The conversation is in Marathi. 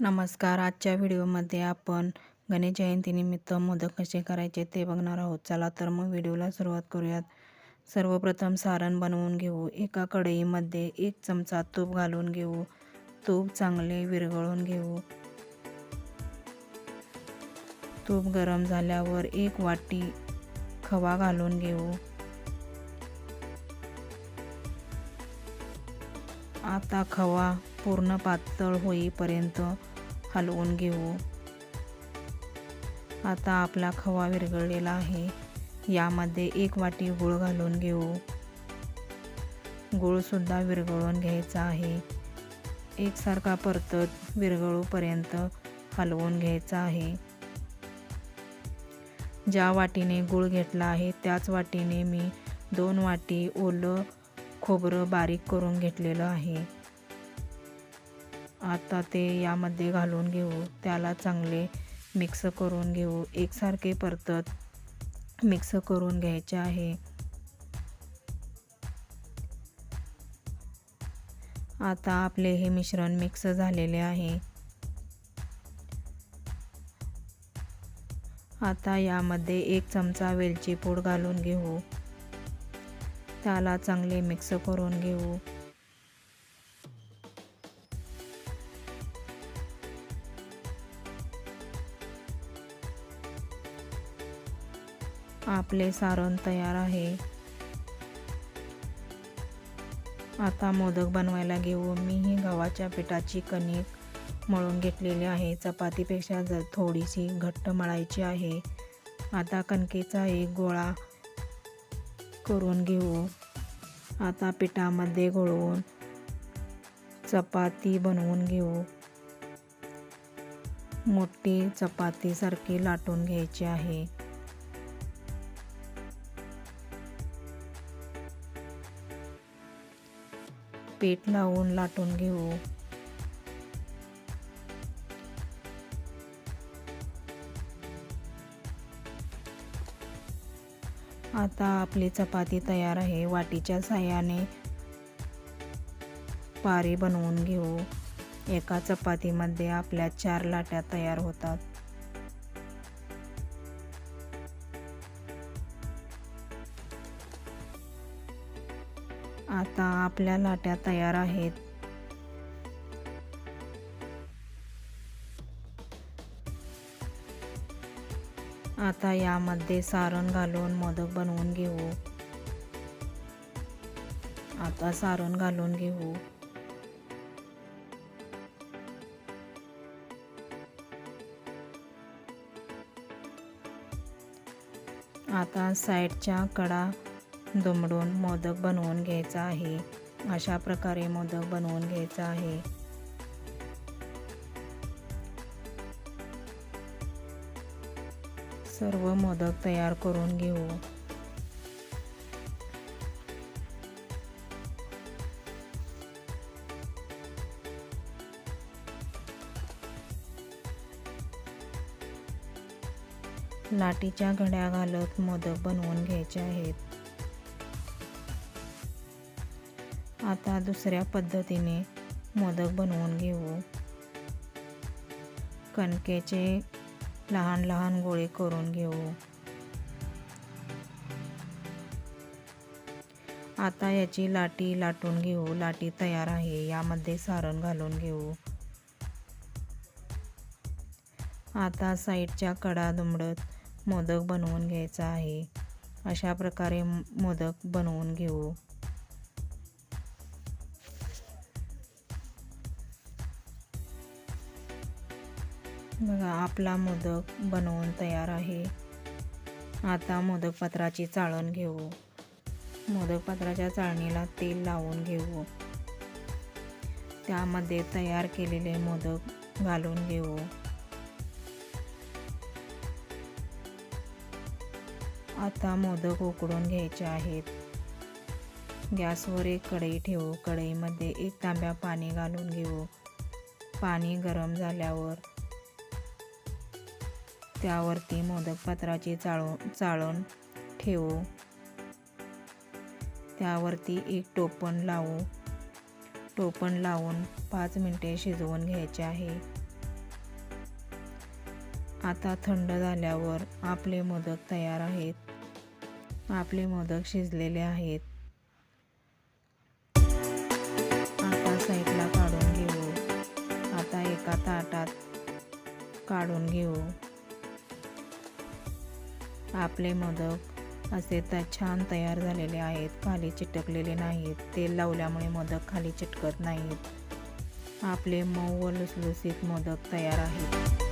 नमस्कार. आजच्या व्हिडिओमध्ये आपण गणेश जयंतीनिमित्त मोदक कसे करायचे ते बघणार आहोत. चला तर मग व्हिडिओला सुरुवात करूयात. सर्वप्रथम सारण बनवून घेऊ. एका कढईमध्ये एक चमचा तूप घालून घेऊ. तूप चांगले विरघळून घेऊ. तूप गरम झाल्यावर एक वाटी खवा घालून घेऊ. आता खवा पूर्ण पातळ होईपर्यंत हलवून घेऊ. आता आपला खवा विरघळलेला आहे. यामध्ये एक वाटी गूळ घालून घेऊ. गूळसुद्धा विरघळून घ्यायचा आहे. एकसारखा परतत विरघळूपर्यंत हलवून घ्यायचा आहे. ज्या वाटीने गूळ घेतला आहे त्याच वाटीने मी दोन वाटी ओलं खोबरं बारीक करून घेतलेलं आहे. आता ते यामध्ये घालून घेऊ त्याला चांगले मिक्स करून घेऊ. एकसारखे परतत मिक्स करून घ्यायचे आहे. आता आपले हे मिश्रण मिक्स झालेले आहे. आता यामध्ये एक चमचा वेलची पूड घालून घेऊ. त्याला चांगले मिक्स करून घेऊ. आपले सारण तयार आहे. आता मोदक बनवायला घेऊ. मी ही गव्हाच्या पिठाची कणिक मळून घेतलेली आहे. चपातीपेक्षा जर थोडीशी घट्ट मळायची आहे आता कणकेचा एक गोळा करून घेऊ. आता पिठामध्ये घोळवून चपाती बनवून घेऊ. मोठी चपातीसारखी लाटून घ्यायची आहे. पीठ लावून लाटून घेऊ. आता आपली चपाती तयार आहे. वाटीच्या साह्याने पारी बनवून घेऊ. एका चपातीमध्ये आपल्या चार लाट्या तयार होतात. आता आपल्या लाट्या तयार आहेत. आता यामध्ये सारण घालून मोदक बनवून घेऊ. आता सारण घालून घेऊ. आता साईडच्या कडा दुमडून मोदक बनवून घ्यायचा आहे. अशा प्रकारे मोदक बनवून घ्यायचा आहे. सर्व मोदक तयार करून घेऊ. लाटीच्या घड्या घालत मोदक बनवून घ्यायचे आहेत. आता दुसऱ्या पद्धतीने मोदक बनवून घेऊ. कणकेचे लहान लहान गोळे करून घेऊ. आता याची लाटी लाटून घेऊ. लाटी तयार आहे. यामध्ये सारण घालून घेऊ. आता साईडच्या कडा दुमडत मोदक बनवून घ्यायचा आहे. अशा प्रकारे मोदक बनवून घेऊ. बघा आपला मोदक बनवून तयार आहे. आता मोदकपत्राची चाळण घेऊ. मोदकपत्राच्या चाळणीला तेल लावून घेऊ. त्यामध्ये तयार केलेले मोदक घालून घेऊ. आता मोदक उकडून घ्यायचे आहेत. गॅसवर एक कढई ठेवू. कढईमध्ये एक तांब्या पाणी घालून घेऊ. पाणी गरम झाल्यावर त्यावरती मोदक पत्राची चाळून चाळण ठेवू. त्यावरती एक टोपण लावू. टोपण लावून पाच मिनटे शिजवून घ्यायचे आहे. आता थंड झाल्यावर आपले मोदक तयार आहेत. आपले मोदक शिजलेले आहेत. आता साईडला काढून घेऊ. आता एका ताटात काढून घेऊ. आपले मोदक असे तर छान तयार झालेले आहेत. खाली चिटकलेले नाहीत. तेल लावल्यामुळे मोदक खाली चिटकत नाहीत. आपले मऊ व लुसलुसीत मोदक तयार आहेत.